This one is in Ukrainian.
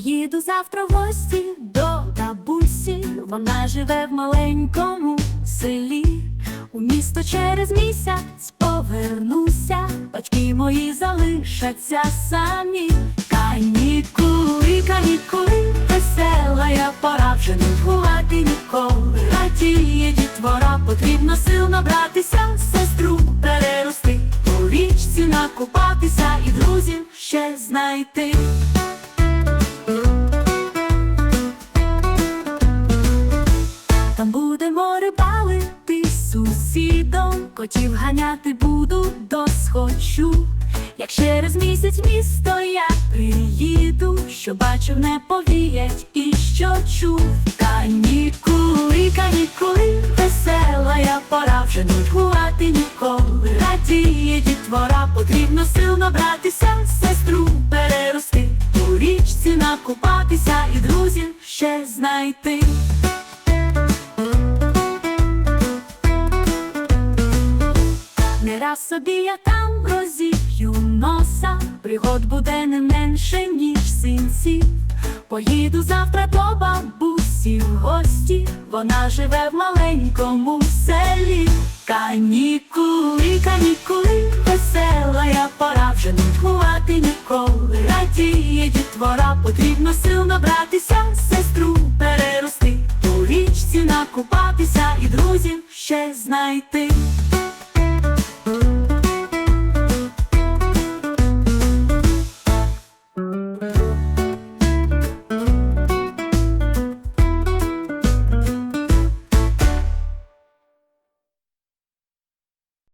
завтра в гості до бабусі. Вона живе в маленькому селі. У місто через місяць повернуся. Батьки мої залишаться самі. Канікули, канікули, весела я пора вже не нудьгувати ніколи. Радіє дітвора, потрібно сил набратися, сестру перерости, у річці накупатися і друзів ще знайти. Будемо рибалити з сусідом, котів ганяти буду досхочу. Як через місяць місто я приїду, що бачив, не повіять і що чув. Канікули, канікули, весела я пора вже нудьгувати ніколи. Радіє дітвора, потрібно сил набратися, сестру перерости, у річці накупатися і друзів ще знайти. Не раз собі я там розіп'ю носа, пригод буде не менше, ніж синців. Поїду завтра до бабусі в гості, вона живе в маленькому селі. Канікули, канікули, весела я пора вже не нудьгувати ніколи. Радіє дітвора, потрібно сил набратися, сестру перерости, у річці накупатися і друзів ще знайти.